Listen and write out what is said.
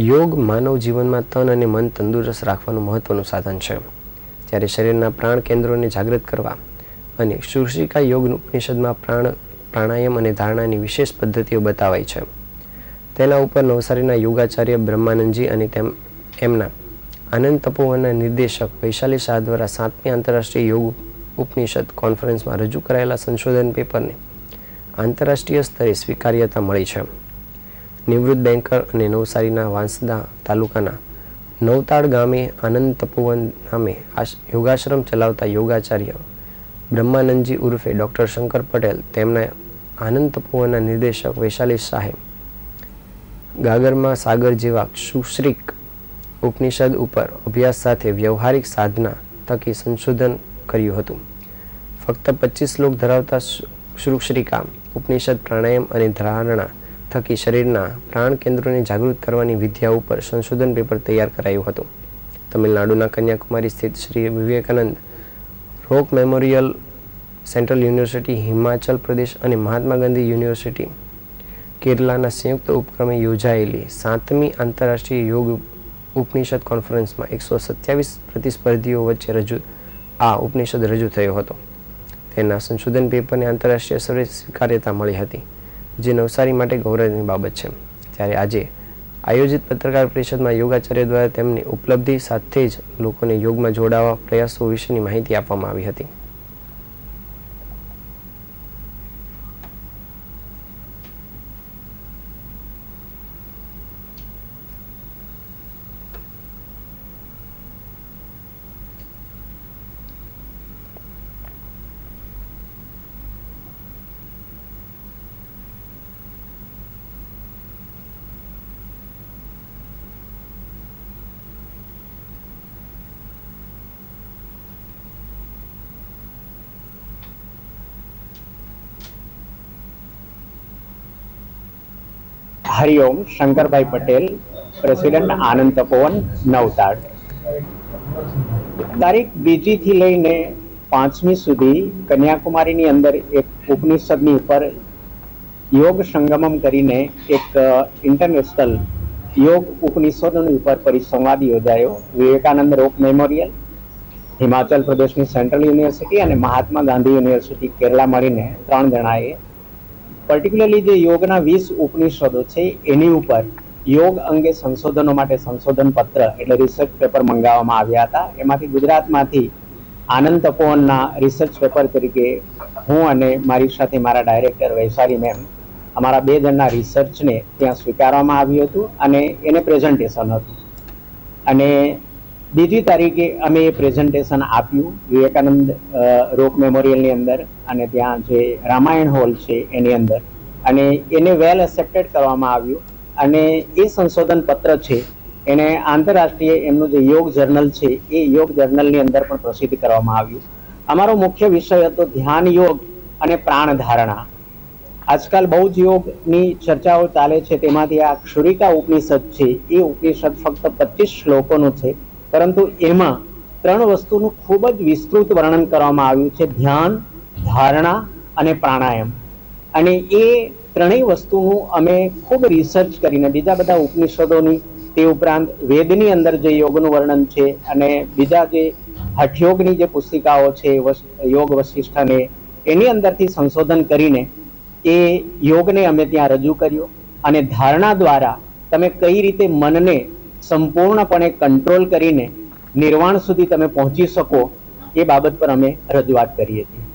યોગ માનવ જીવનમાં તન અને મન તંદુરસ્ત રાખવાનું મહત્વનું સાધન છે. જ્યારે શરીરના પ્રાણ કેન્દ્રોને જાગૃત કરવા અને શુશ્રિકા યોગ ઉપનિષદમાં પ્રાણ, પ્રાણાયામ અને ધારણાની વિશેષ પદ્ધતિઓ બતાવાઈ છે. તેના ઉપર નવસારીના યોગાચાર્ય બ્રહ્માનંદજી અને તેમ, એમના આનંદ તપોવનના નિર્દેશક વૈશાલી શાહ દ્વારા સાતમી આંતરરાષ્ટ્રીય યોગ ઉપનિષદ કોન્ફરન્સમાં રજૂ કરાયેલા સંશોધન પેપરને આંતરરાષ્ટ્રીય સ્તરે સ્વીકાર્યતા મળી છે. નિવૃત્ત બેન્કર અને નવસારીના વાંસદા તાલુકાના નવતાળ ગામે આનંદ તપોવન નામે યોગાશ્રમ ચલાવતા યોગાચાર્ય બ્રહ્માનંદજી ઉર્ફે ડૉક્ટર શંકર પટેલ તેમના આનંદ તપોવનના નિર્દેશક વૈશાલી શાહે ગાગરમાં સાગર જેવા સુશ્રિક ઉપનિષદ ઉપર અભ્યાસ સાથે વ્યવહારિક સાધના થકી સંશોધન કર્યું હતું. ફક્ત પચીસ શ્લોક ધરાવતા શુ- ઉપનિષદ પ્રાણાયામ અને ધારણા થકી શરીરના પ્રાણ કેન્દ્રોને જાગૃત કરવાની વિદ્યા ઉપર સંશોધન પેપર તૈયાર કરાયું હતું. તમિલનાડુના કન્યાકુમારી સ્થિત Shri Vivekananda rock memorial central university, Himachal Pradesh અને મહાત્મા ગાંધી યુનિવર્સિટી, કેરલાના સંયુક્ત ઉપક્રમે યોજાયેલી સાતમી આંતરરાષ્ટ્રીય યોગ ઉપનિષદ કોન્ફરન્સમાં એકસો સત્યાવીસ પ્રતિસ્પર્ધીઓ વચ્ચે રજૂ, આ ઉપનિષદ રજૂ થયો હતો. તેના સંશોધન પેપરને આંતરરાષ્ટ્રીય સ્તરે સ્વીકાર્યતા મળી હતી. જે નવસારી માટે ગૌરવની બાબત છે. ત્યારે આજે આયોજિત પત્રકાર પરિષદમાં યોગાચાર્ય દ્વારા તેમની ઉપલબ્ધિ સાથે જ લોકોને યોગમાં જોડાવા પ્રયાસો વિશેની માહિતી આપવામાં આવી હતી. હરિઓમ શંકરભાઈ પટેલ પ્રેસિડેન્ટ આનંદ તપોવન નવતાડ તારીખ બીજી થી લઈને પાંચમી સુધી કન્યાકુમારીની અંદર એક ઉપનિષદની ઉપર યોગ સંગમમ કરીને એક ઇન્ટરનેશનલ યોગ ઉપનિષદોની ઉપર પરિસંવાદ યોજાયો વિવેકાનંદ રોક મેમોરિયલ હિમાચલ પ્રદેશની સેન્ટ્રલ યુનિવર્સિટી અને મહાત્મા ગાંધી યુનિવર્સિટી કેરલા મળીને ત્રણ જણાએ પર્ટિક્યુલરલી જે યોગના વીસ ઉપનિષદો છે, એની ઉપર યોગ અંગે સંશોધનો માટે સંશોધન પત્ર એટલે રિસર્ચ પેપર મંગાવવામાં આવ્યા હતા. એમાંથી ગુજરાતમાંથી આનંદ તપોવનના રિસર્ચ પેપર તરીકે હું અને મારી સાથે મારા ડાયરેક્ટર વૈશાલી મેમ અમારા બે જણના રિસર્ચને ત્યાં સ્વીકારવામાં આવ્યું હતું અને એને પ્રેઝન્ટેશન હતું. અને બીજી તારીખે અમે પ્રેઝન્ટેશન આપ્યું, વિવેકાનંદ રોક મેમોરિયલની અંદર અને ત્યાં જે રામાયણ હોલ છે એની અંદર. અને એને વેલ એક્સેપ્ટેડ કરવામાં આવ્યું. અને એ સંશોધન પત્ર છે, એને આંતરરાષ્ટ્રીય એમનું જે યોગ જર્નલ છે, એ યોગ જર્નલની અંદર પણ પ્રસિદ્ધ કરવામાં આવ્યું. અમારો મુખ્ય વિષય હતો ધ્યાન યોગ અને પ્રાણ ધારણા. આજકાલ બહુ જ યોગની ચર્ચાઓ ચાલે છે, તેમાંથી આ ક્ષુરિકા ઉપનિષદ છે, એ ઉપનિષદ ફક્ત પચીસ શ્લોકોનું છે. પરંતુ એમાં ત્રણ વસ્તુનું ખૂબ જ વિસ્તૃત વર્ણન કરવામાં આવ્યું છે. ધ્યાન, ધારણા અને પ્રાણાયામ. અને એ ત્રણેય વસ્તુનું અમે ખૂબ રિસર્ચ કરીને, બીજા બધા ઉપનિષદોની, તે ઉપરાંત વેદની અંદર જે યોગનું વર્ણન છે અને બીજા જે હઠયોગની જે પુસ્તિકાઓ છે યોગ વશિષ્ઠ અને એની અંદરથી સંશોધન કરીને એ યોગને અમે ત્યાં રજૂ કર્યો. અને ધારણા દ્વારા તમે કઈ રીતે મનને સંપૂર્ણપણે કંટ્રોલ કરીને નિર્વાણ સુધી તમે પહોંચી શકો એ બાબત પર અમે રજૂઆત કરી હતી.